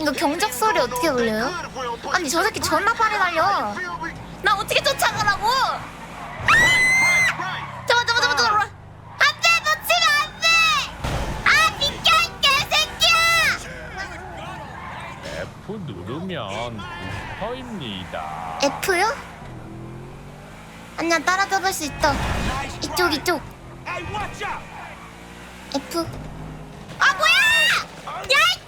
이거 경적 소리 어떻게 올려요? 아니 저 새끼 존나 빠르게 달려. 나 어떻게 쫓아가라고? 아! 잠깐 잠깐 잠깐 잠깐. 안돼 놓치면 안돼. 아 비켜 이 개새끼야. F 누르면 부스터입니다. F요? 아니야 따라잡을 수 있다. 이쪽 이쪽. F. 아 뭐야? 야이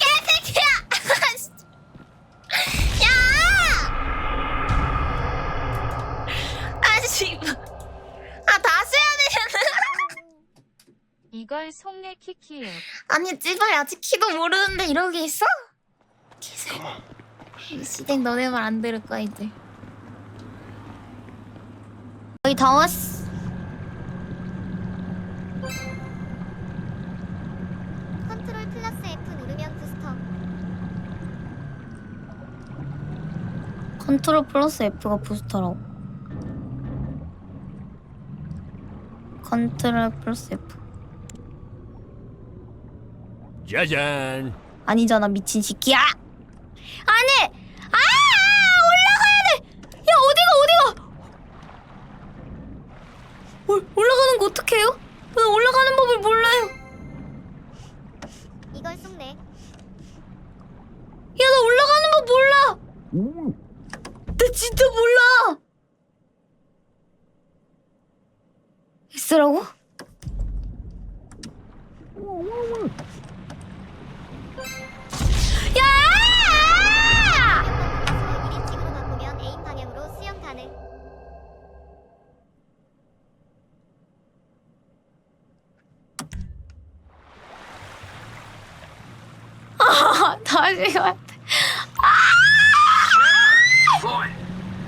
아 다시 해야 되잖아. 이걸 속내 키키요. 아니 찌발 아직 키도 모르는데 이러게 있어? 개새. 이 시댁 너네 말 안 들을 거야 이제. 거의 다 왔어. 컨트롤 플러스 F 누르면 부스터. 컨트롤 플러스 F가 부스터라고. 컨트롤 플러스 F. 짜잔. 아니잖아 미친 새끼야. 아니, 아 올라가야 돼. 야 어디가 어디가? 올 올라가는 거 어떡해요? 나 올라가는 법을 몰라요. 이걸 쏙내. 야나 올라가는 법 몰라. 나 진짜 몰라. 쓰라고? 야! 아, 다시 가. 아!